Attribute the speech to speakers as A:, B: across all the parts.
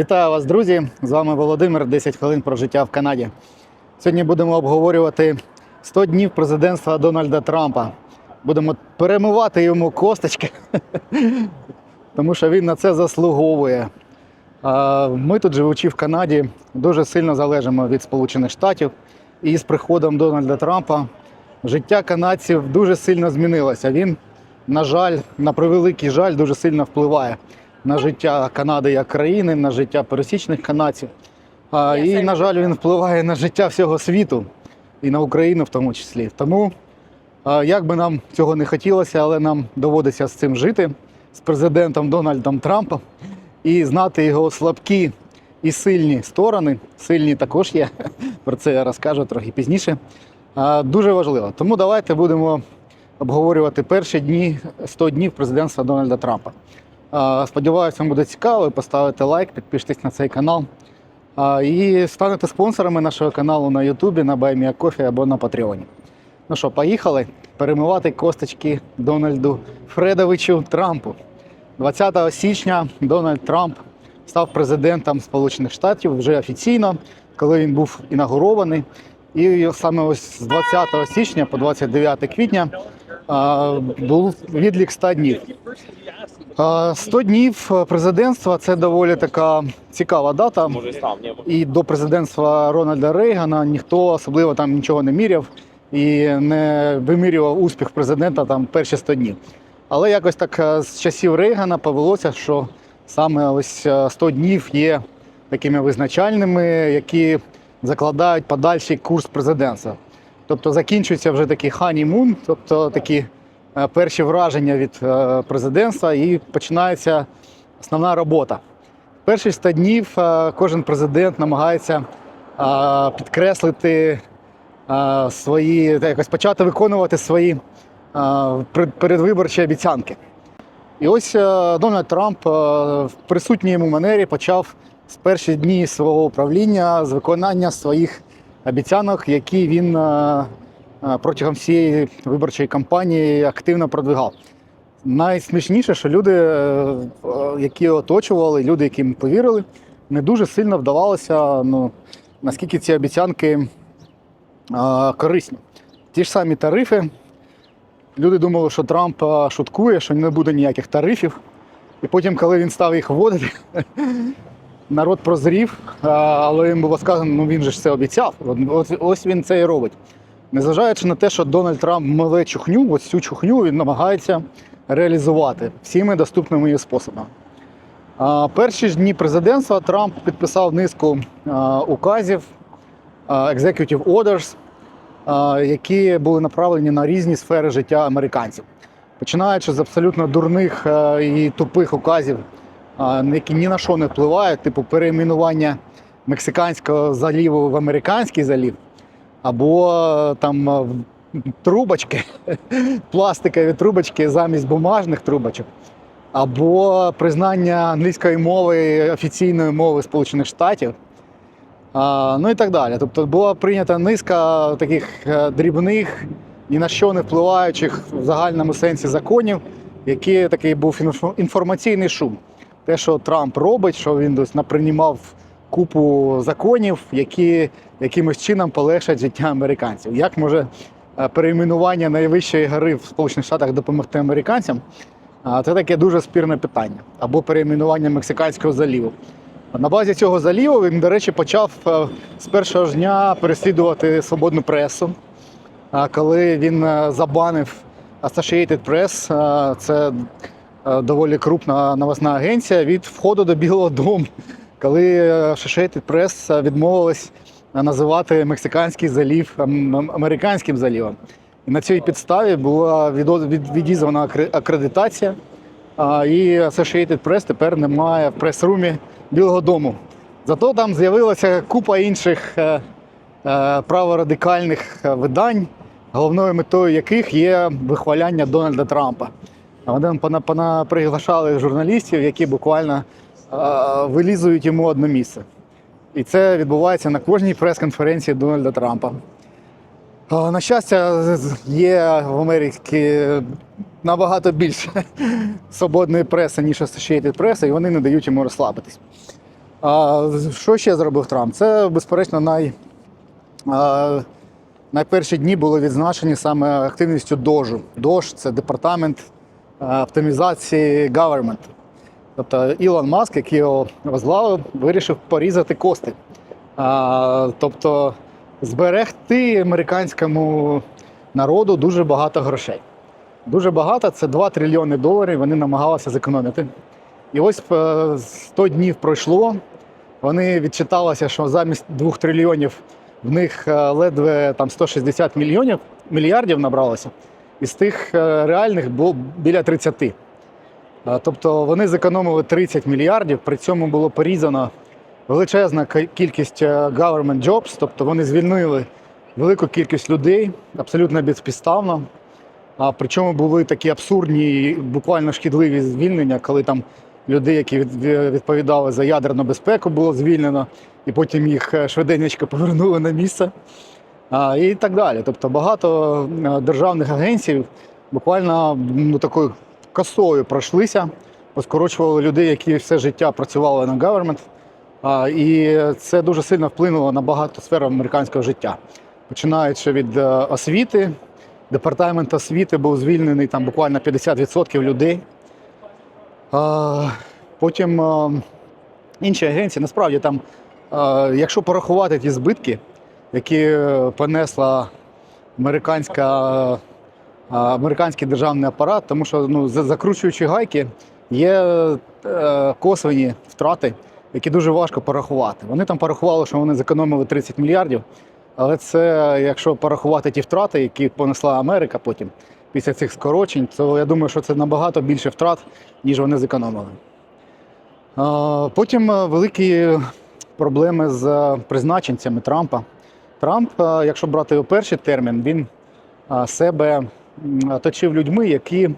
A: Вітаю вас, друзі! З вами Володимир. 10 хвилин про життя в Канаді. Сьогодні будемо обговорювати 100 днів президентства Дональда Трампа. Будемо перемивати йому косточки, тому що він на це заслуговує. Ми тут, живучи в Канаді, дуже сильно залежимо від Сполучених Штатів. І з приходом Дональда Трампа життя канадців дуже сильно змінилося. Він, на жаль, на превеликий жаль, дуже сильно впливає на життя Канади як країни, на життя пересічних канадців. А, І, на жаль, він впливає на життя всього світу і на Україну в тому числі. Тому, а, як би нам цього не хотілося, але нам доводиться з цим жити, з президентом Дональдом Трампом, і знати його слабкі і сильні сторони. Сильні також є. Про це я розкажу трохи пізніше. А, Дуже важливо. Тому давайте будемо обговорювати перші дні 100 днів президентства Дональда Трампа. Сподіваюся, вам буде цікаво. Поставите лайк, підпишитесь на цей канал. І станете спонсорами нашого каналу на Ютубі, на BuyMeACoffee або на Патреоні. Ну що, поїхали перемивати косточки Дональду Фредовичу Трампу. 20 січня Дональд Трамп став президентом Сполучених Штатів вже офіційно, коли він був інаугурований. І саме ось з 20 січня по 29 квітня був відлік 100 днів. А, 100 днів президентства це доволі така цікава дата. І до президентства Рональда Рейгана ніхто особливо там нічого не міряв і не вимірював успіх президента там перші 100 днів. Але якось так е, з часів Рейгана повелося, що саме ось е, 100 днів є такими визначальними, які закладають подальший курс президентства. Тобто закінчується вже такий ханімун, тобто такі е, перші враження від е, президентства, і починається основна робота. Перші 100 днів е, кожен президент намагається е, підкреслити е, свої, якось почати виконувати свої е, передвиборчі обіцянки. І ось е, Дональд Трамп е, в присутній йому манері почав з перші дні свого управління з виконання своїх обіцянок, які він е, е, протягом всієї виборчої кампанії активно продвигав. Найсмішніше, що люди, е, е, які оточували, люди, які йому повірили, не дуже сильно вдавалося, ну, наскільки ці обіцянки е, корисні. Ті ж самі тарифи. Люди думали, що Трамп е, шуткує, що не буде ніяких тарифів. І потім, коли він став їх вводити, народ прозрів, е, але їм було сказано, ну він же ж це обіцяв. Ось він це і робить. Незважаючи на те, що Дональд Трамп миле чухню, ось цю чухню він намагається реалізувати всіми доступними її способами. Перші ж дні президентства Трамп підписав низку указів, executive orders, які були направлені на різні сфери життя американців. Починаючи з абсолютно дурних і тупих указів, які ні на що не впливають, типу перейменування Мексиканського заліву в американський залів, або е, там е, трубочки, пластикові трубочки замість бумажних трубочок, або признання англійської мови офіційною мовою Сполучених Штатів. Ну і так далі. Тобто була прийнята низка таких е, дрібних, ні на що не впливаючих в загальному сенсі законів, які такий був інформаційний шум. Те, що Трамп робить, що він десь наприймав купу законів, які якимось чином полегшать життя американців. Як може е, перейменування найвищої гори в Сполучених Штатах допомогти американцям? Це таке дуже спірне питання. Або перейменування Мексиканського заліву. На базі цього заліву він, до речі, почав е, з першого ж дня переслідувати свободну пресу. Коли він е, забанив Associated Press, це доволі крупна новосна агенція, від входу до Білого Дому, коли е, Associated Press е, відмовилась називати Мексиканський залів ам- ам- американським залівом. І на цій підставі була відізвана акредитація. І Associated Press тепер немає в прес-румі Білого Дому. Зато там з'явилася купа інших е, е, праворадикальних е, видань, головною метою яких є вихваляння Дональда Трампа. Вони приглашали журналістів, які буквально е, вилізують йому одне місце. І це відбувається на кожній прес-конференції Дональда Трампа. На щастя, є в Америці набагато більше свободної преси, ніж Associated Press, і вони не дають йому розслабитись. А, що ще зробив Трамп? Це, безперечно, най, найперші дні були відзначені саме активністю дожу. Дож це департамент оптимізації government. Тобто Ілон Маск, який його возглавив, вирішив порізати кости. А, тобто зберегти американському народу дуже багато грошей. Дуже багато це 2 трильйони доларів. Вони намагалися зекономити. І ось е, 100 днів пройшло. Вони відчиталися, що замість 2 трильйонів в них е, ледве там 160 мільйонів мільярдів набралося. Із тих е, реальних було біля 30. Тобто вони зекономили 30 мільярдів, при цьому було порізано величезна кількість е, government jobs, тобто вони звільнили велику кількість людей абсолютно безпідставно. А причому були такі абсурдні, буквально шкідливі звільнення, коли там людей, які відповідали за ядерну безпеку, було звільнено, і потім їх е, швиденько повернули на місце. А, і так далі. Тобто багато е, державних агенцій буквально ну, такою косою пройшлися, поскорочували людей, які все життя працювали на government. І це дуже сильно вплинуло на багато сфер американського життя. Починаючи від е, освіти, департамент освіти був звільнений там буквально 50% людей. Потім е, інші агенції, насправді там, е, якщо порахувати ті збитки, які понесла американська, американський державний апарат, тому що ну, за- закручуючи гайки, є е, косвені втрати, які дуже важко порахувати. Вони там порахували, що вони зекономили 30 мільярдів, але це якщо порахувати ті втрати, які понесла Америка потім після цих скорочень, то я думаю, що це набагато більше втрат, ніж вони зекономили. Потім е, великі проблеми з е, призначенцями Трампа. Трамп, якщо брати його перший термін, він себе м, оточив людьми, які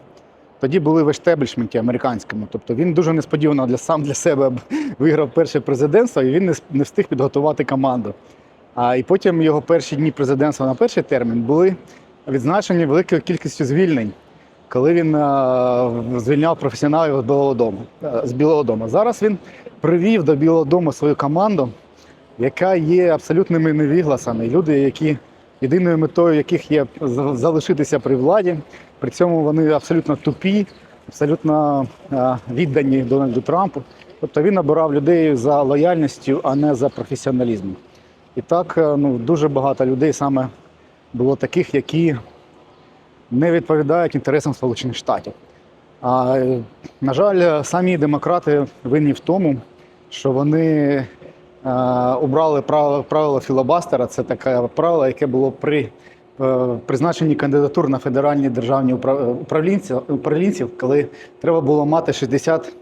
A: тоді були в ештеблішменті американському. Тобто він дуже несподівано для сам для себе виграв перше президентство, і він не не встиг підготувати команду. А і потім його перші дні президентства на перший термін були відзначені великою кількістю звільнень, коли він е, звільняв професіоналів з Білого Дому. е, З Білого Дому. Зараз він привів до Білого Дому свою команду, яка є абсолютними невігласами. Люди, які єдиною метою яких є залишитися при владі. При цьому вони абсолютно тупі, абсолютно е, віддані Дональду Трампу. Тобто він набирав людей за лояльністю, а не за професіоналізмом. І так е, ну, дуже багато людей саме було таких, які не відповідають інтересам Сполучених Штатів. А, е, на жаль, самі демократи винні в тому, що вони обрали правило, правило філобастера. Це таке правило, яке було при е, призначенні кандидатур на федеральні державні управ- управлінці, управлінців, коли треба було мати 60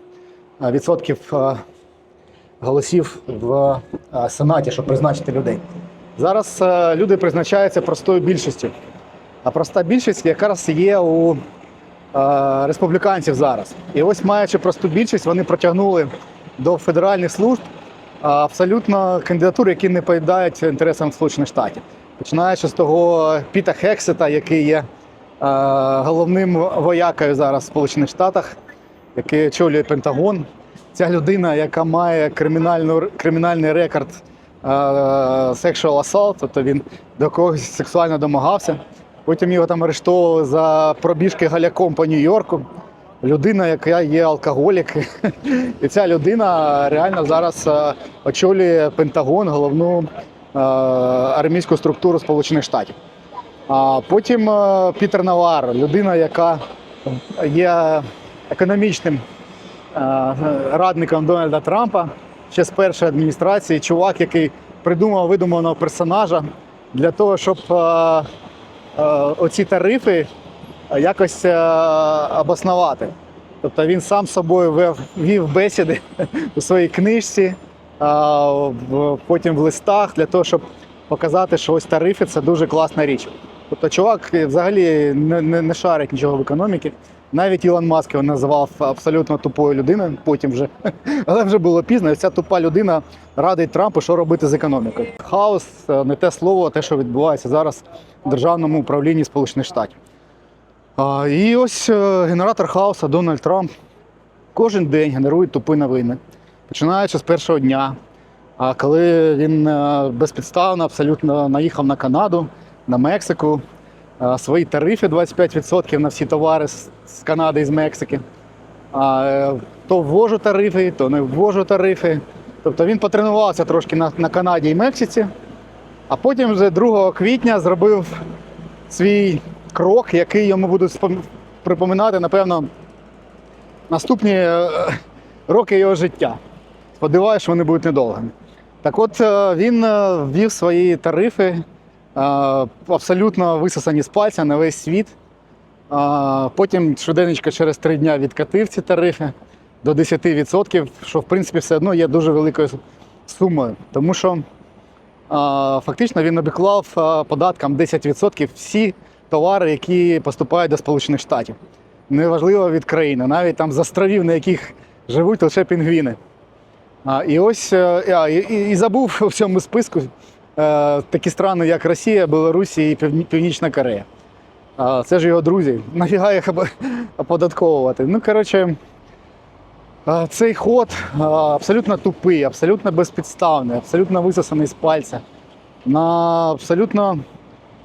A: відсотків е, голосів в е, Сенаті, щоб призначити людей. Зараз е, люди призначаються простою більшістю. А проста більшість якраз є у е, республіканців зараз. І ось, маючи просту більшість, вони протягнули до федеральних служб е, абсолютно кандидатури, які не поїдають інтересам Сполучених Штатів. Починаючи з того Піта Хексета, який є е, головним воякою зараз в Сполучених Штатах, який очолює Пентагон. Ця людина, яка має кримінальний рекорд е, sexual assault, тобто він до когось сексуально домагався. Потім його там арештовували за пробіжки галяком по Нью-Йорку. Людина, яка є алкоголік. І ця людина реально зараз е, очолює Пентагон, головну е, армійську структуру Сполучених Штатів. А потім е, Пітер Навар, людина, яка є економічним радником Дональда Трампа ще з першої адміністрації, чувак, який придумав видуманого персонажа для того, щоб оці тарифи якось е, обоснувати. Тобто він сам собою вев, вів бесіди у своїй книжці, потім в листах для того, щоб показати, що ось тарифи це дуже класна річ. Тобто, чувак взагалі не, не, не шарить нічого в економіці. Навіть Ілон Маск його називав абсолютно тупою людиною, потім вже. Але вже було пізно, і ця тупа людина радить Трампу, що робити з економікою. Хаос не те слово, те, що відбувається зараз в державному управлінні Сполучених Штатів. І ось е, генератор хаоса Дональд Трамп кожен день генерує тупі новини. починаючи з першого дня. А коли він е, безпідставно абсолютно наїхав на Канаду, на Мексику, е, свої тарифи 25% на всі товари з Канади і з Мексики. То ввожу тарифи, то не ввожу тарифи. Тобто він потренувався трошки на, на Канаді і Мексиці, а потім вже 2 квітня зробив свій крок, який йому будуть припоминати, напевно, наступні е, роки його життя. Сподіваюся, що вони будуть недовгими. Так от е, він е, ввів свої тарифи абсолютно висосані з пальця на весь світ. Потім швиденечко через три дня відкатив ці тарифи до 10%, що в принципі все одно є дуже великою сумою. Тому що фактично він обіклав податкам 10% всі товари, які поступають до Сполучених Штатів. Неважливо від країни, навіть там з островів, на яких живуть лише пінгвіни. А, і ось е, а, і, і- забув у цьому списку е, такі страни, як Росія, Білорусі і Північна Корея. А, Це ж його друзі. Нафіга їх оподатковувати. Ну, коротше, а, цей ход а, абсолютно тупий, абсолютно безпідставний, абсолютно висосаний з пальця. На абсолютно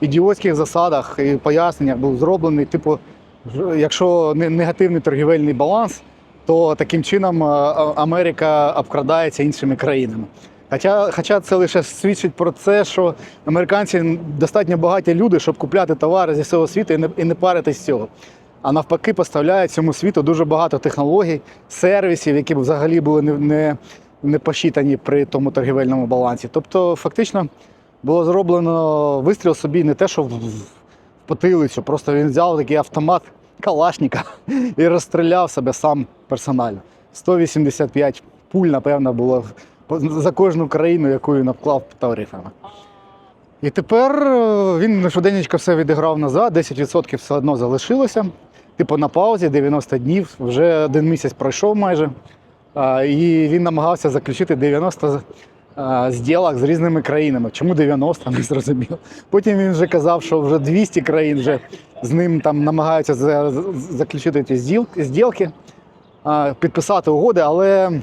A: ідіотських засадах і поясненнях був зроблений, типу, якщо не- негативний торгівельний баланс, то таким чином а, а, Америка обкрадається іншими країнами. Хоча, хоча це лише свідчить про це, що американці достатньо багаті люди, щоб купляти товари зі всього світу і не, і не паритись з цього. А навпаки, поставляють цьому світу дуже багато технологій, сервісів, які б взагалі були не, не, не посчитані при тому торгівельному балансі. Тобто, фактично, було зроблено вистріл собі не те, що в, потилицю, просто він взяв такий автомат Калашника і розстріляв себе сам персонально. 185 пуль, напевно, було за кожну країну, яку він обклав тарифами. І тепер е, він швиденько все відіграв назад, 10% все одно залишилося. Типу на паузі 90 днів, вже один місяць пройшов майже. І він намагався заключити 90 а, зділок з різними країнами. Чому 90, не зрозуміло. Потім він вже казав, що вже 200 країн вже з ним там намагаються за- за- заключити ці зділки, підписати угоди, але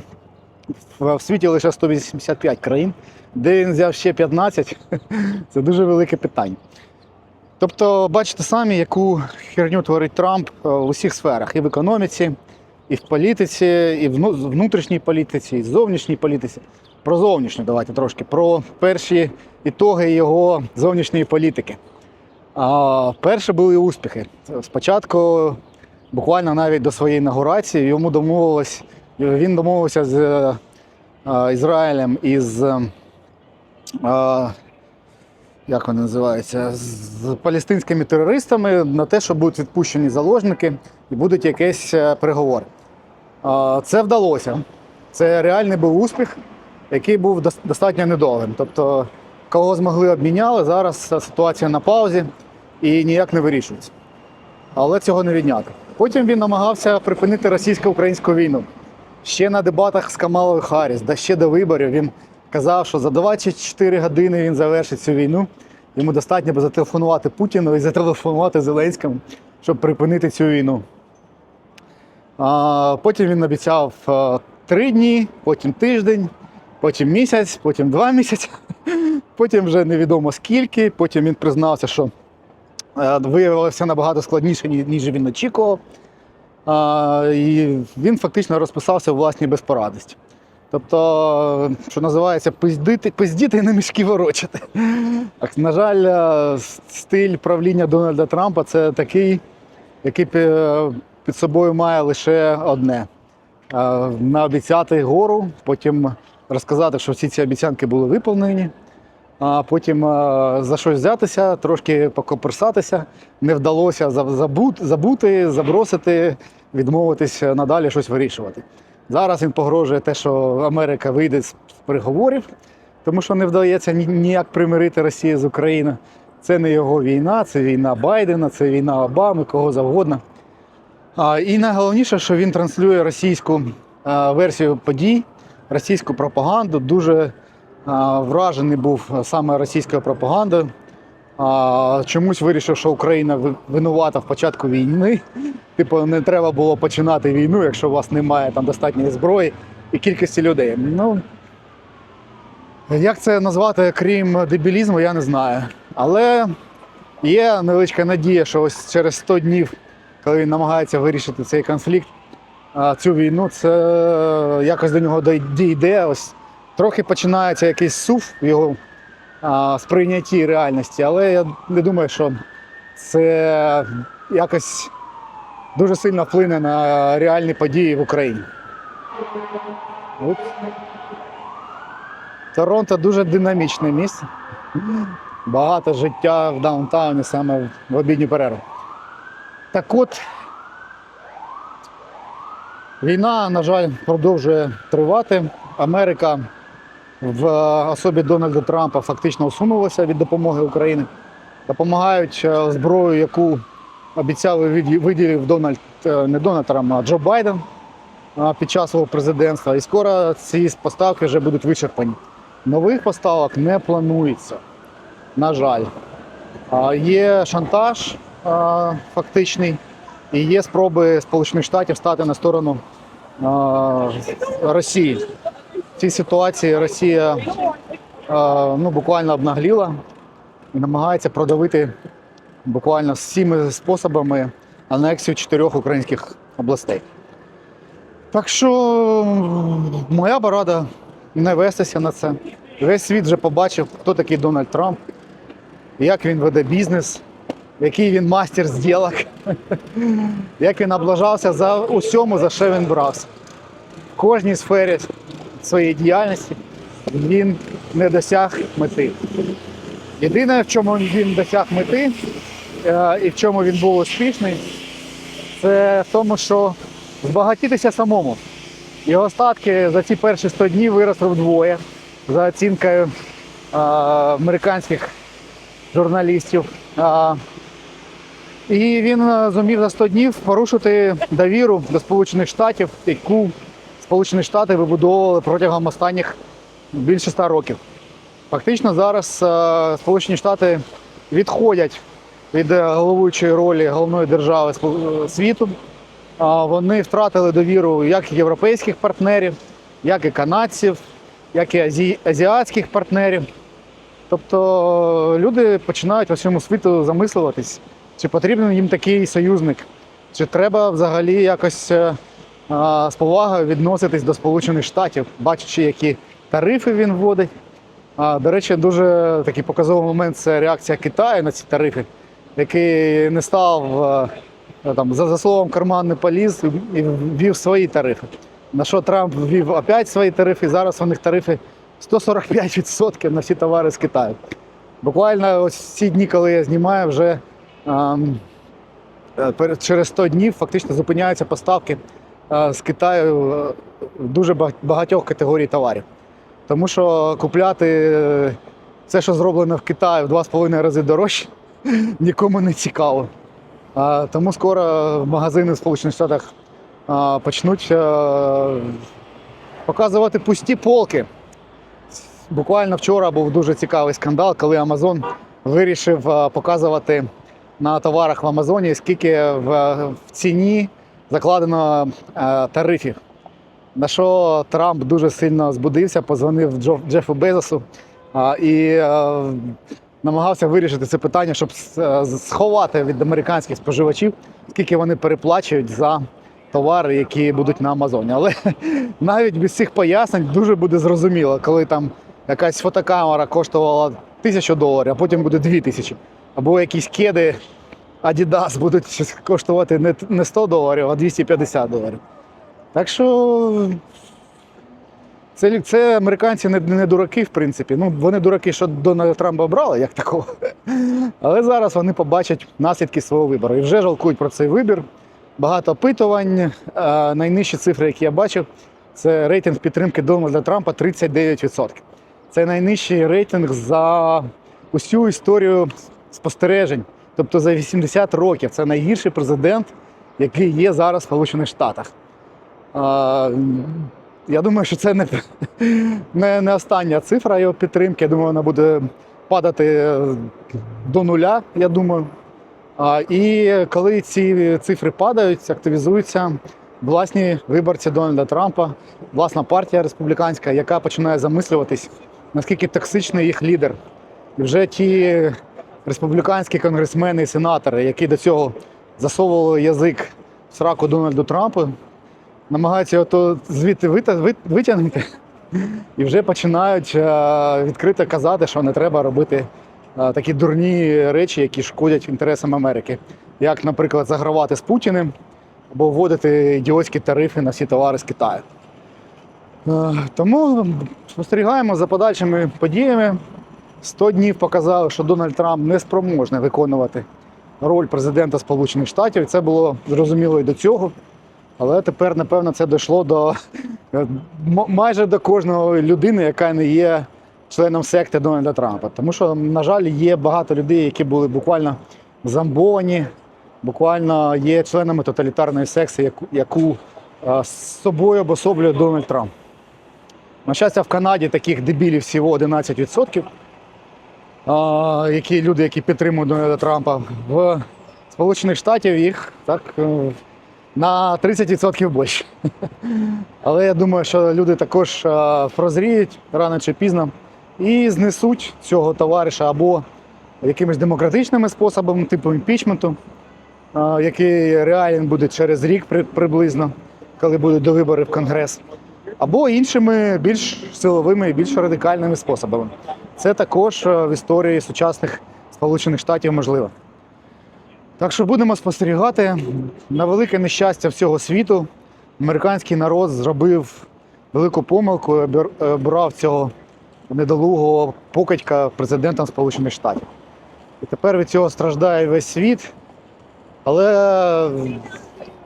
A: в світі лише 185 країн, де він взяв ще 15, це дуже велике питання. Тобто, бачите самі, яку херню творить Трамп е, в усіх сферах: і в економіці, і в політиці, і в внутрішній політиці, і в зовнішній політиці. Про зовнішню давайте трошки, про перші ітоги його зовнішньої політики. А, перші були успіхи. Спочатку, буквально навіть до своєї інаугурації, йому домовилось, він домовився з е, Ізраїлем і з е, як вони називаються, з палестинськими терористами на те, що будуть відпущені заложники і будуть якісь е, переговори. Це вдалося. Це реальний був успіх, який був достатньо недовгим. Тобто, кого змогли обміняли, зараз ситуація на паузі і ніяк не вирішується. Але цього не відняти. Потім він намагався припинити російсько-українську війну. Ще на дебатах з Камалою Харріс, да ще до виборів він казав, що за 24 години він завершить цю війну. Йому достатньо зателефонувати Путіну і зателефонувати Зеленському, щоб припинити цю війну. А, потім він обіцяв е, три дні, потім тиждень, потім місяць, потім два місяці, потім вже невідомо скільки. Потім він признався, що е, виявилося набагато складніше, ніж він очікував. І він фактично розписався у власній безпорадності. Тобто, що називається, пиздити, пиздіти і на мішки ворочати. На жаль, е, стиль правління Дональда Трампа це такий, який під собою має лише одне: Е, наобіцяти гору, потім розказати, що всі ці обіцянки були виповнені, а потім е, за щось взятися, трошки покоперсатися, не вдалося забут- забути, забросити, відмовитись надалі щось вирішувати. Зараз він погрожує те, що Америка вийде з переговорів, тому що не вдається ні- ніяк примирити Росію з Україною. Це не його війна, це війна Байдена, це війна Обами, кого завгодно. І найголовніше, що він транслює російську а, версію подій, російську пропаганду. Дуже а, вражений був саме російською пропагандою. Чомусь вирішив, що Україна винувата в початку війни. Типу, не треба було починати війну, якщо у вас немає там достатньої зброї і кількості людей. Ну, як це назвати, крім дебілізму, я не знаю. Але є невеличка надія, що ось через 100 днів, коли він намагається вирішити цей конфлікт, цю війну, це якось до нього дійде. Ось трохи починається якийсь сув в його сприйнятті реальності, але я не думаю, що це якось дуже сильно вплине на реальні події в Україні. От. Торонто дуже динамічне місце. Багато життя в даунтауні саме в обідню перерву. Так от, війна, на жаль, продовжує тривати. Америка в особі Дональда Трампа фактично усунулася від допомоги Україні. Допомагають е, зброю, яку обіцяв і виділив Дональд, е, не Дональд Трамп, а Джо Байден під час свого президентства. І скоро ці поставки вже будуть вичерпані. Нових поставок не планується. На жаль. Є шантаж фактичний, і є спроби Сполучених Штатів стати на сторону Росії. В цій ситуації Росія ну, буквально обнагліла і намагається продавити буквально всіми способами анексію чотирьох українських областей. Так що моя порада не вестися на це. Весь світ вже побачив, хто такий Дональд Трамп, як він веде бізнес, який він мастер зділок, як він облажався за усьому, за що він брався. В кожній сфері своєї діяльності він не досяг мети. Єдине, в чому він досяг мети е, і в чому він був успішний, це в тому, що збагатітися самому. Його статки за ці перші 100 днів виросли вдвоє за оцінкою е, американських журналістів. І він е, зумів за 100 днів порушити довіру до Сполучених Штатів, яку Сполучені Штати вибудовували протягом останніх більше 100 років. Фактично зараз е, Сполучені Штати відходять від е, головуючої ролі головної держави світу. Вони втратили довіру як європейських партнерів, як і канадців, як і азі- азіатських партнерів. Тобто люди починають по всьому світу замислюватись, чи потрібен їм такий союзник, чи треба взагалі якось е, а, з повагою відноситись до Сполучених Штатів, бачачи, які тарифи він вводить. А, до речі, дуже такий показовий момент це реакція Китаю на ці тарифи, який не став е, там, за, за словом карман не поліз і ввів свої тарифи. На що Трамп ввів опять свої тарифи, і зараз у них тарифи 145% на всі товари з Китаю. Буквально ось ці дні, коли я знімаю, вже через 100 днів фактично зупиняються поставки е, з Китаю е, дуже багатьох категорій товарів. Тому що купляти е, все, що зроблено в Китаї, в 2,5 рази дорожче, нікому не цікаво. Тому скоро магазини в Сполучених Штатах почнуть е, показувати пусті полки. Буквально вчора був дуже цікавий скандал, коли Amazon вирішив е, показувати на товарах в Амазоні, скільки в, в ціні закладено е, тарифів. На що Трамп дуже сильно збудився, позвонив Джо, Джефу Безосу а, і е, намагався вирішити це питання, щоб е, сховати від американських споживачів, скільки вони переплачують за товари, які будуть на Амазоні. Але навіть без цих пояснень дуже буде зрозуміло, коли там якась фотокамера коштувала тисячу доларів, а потім буде дві тисячі. Або якісь кеди Adidas будуть коштувати не, не 100 доларів, а 250 доларів. Так що це, це американці не, не дураки, в принципі. Ну, вони дураки, що Дональда Трампа обрали, як такого. Але зараз вони побачать наслідки свого вибору. І вже жалкують про цей вибір. Багато опитувань. Найнижчі цифри, які я бачив, це рейтинг підтримки Дональда Трампа 39%. Це найнижчий рейтинг за усю історію спостережень. Тобто за 80 років. Це найгірший президент, який є зараз в Сполучених Штатах. Я думаю, що це не, не, не остання цифра його підтримки. Я думаю, вона буде падати до нуля, я думаю. А, і коли ці цифри падають, активізуються власні виборці Дональда Трампа, власна партія республіканська, яка починає замислюватись, наскільки токсичний їх лідер. І вже ті республіканські конгресмени і сенатори, які до цього засовували язик в сраку Дональду Трампу, намагаються його звідти витягнути і вже починають е, відкрито казати, що не треба робити е, такі дурні речі, які шкодять інтересам Америки. Як, наприклад, загравати з Путіним або вводити ідіотські тарифи на всі товари з Китаю. Е, Тому спостерігаємо за подальшими подіями. 100 днів показали, що Дональд Трамп не спроможний виконувати роль президента Сполучених Штатів. Це було зрозуміло і до цього. Але тепер, напевно, це дійшло до майже до кожної людини, яка не є членом секти Дональда Трампа. Тому що, на жаль, є багато людей, які були буквально замбовані, буквально є членами тоталітарної секції, яку, з собою обособлює Дональд Трамп. На щастя, в Канаді таких дебілів всього 11%. Які люди, які підтримують Дональда Трампа, в Сполучених Штатів їх так е, на 30% більше. Але я думаю, що люди також е, прозріють рано чи пізно і знесуть цього товариша або якимись демократичними способами, типу імпічменту, е, який реален буде через рік приблизно, коли будуть до вибори в Конгрес, або іншими більш силовими і більш радикальними способами. Це також е, в історії сучасних Сполучених Штатів можливо. Так що будемо спостерігати на велике нещастя всього світу. Американський народ зробив велику помилку і обрав цього недолугого покидька президентом Сполучених Штатів. І тепер від цього страждає весь світ. Але е,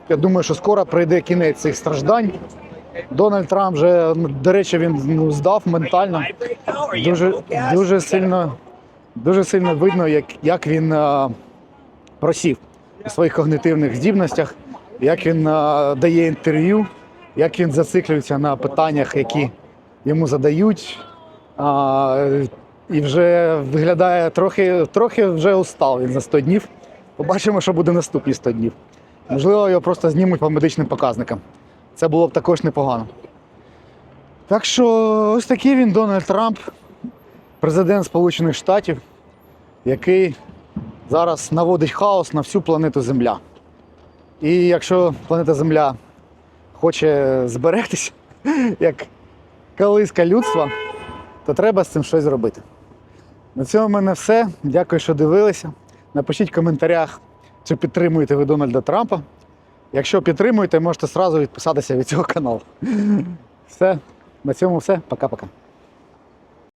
A: я думаю, що скоро прийде кінець цих страждань. Дональд Трамп вже, до речі, він ну, здав ментально. Дуже, дуже сильно, дуже сильно видно, як, як він е, просів у своїх когнитивних здібностях, як він е, дає інтерв'ю, як він зациклюється на питаннях, які йому задають. А, і вже виглядає трохи, трохи вже устав він за 100 днів. Побачимо, що буде наступні 100 днів. Можливо, його просто знімуть по медичним показникам. Це було б також непогано. Так що ось такий він Дональд Трамп, президент Сполучених Штатів, який зараз наводить хаос на всю планету Земля. І якщо планета Земля хоче зберегтися, як колиска людства, то треба з цим щось зробити. На цьому в мене все. Дякую, що дивилися. Напишіть в коментарях, чи підтримуєте ви Дональда Трампа. Якщо підтримуєте, можете одразу відписатися від цього каналу. Все, на цьому все. Пока-пока.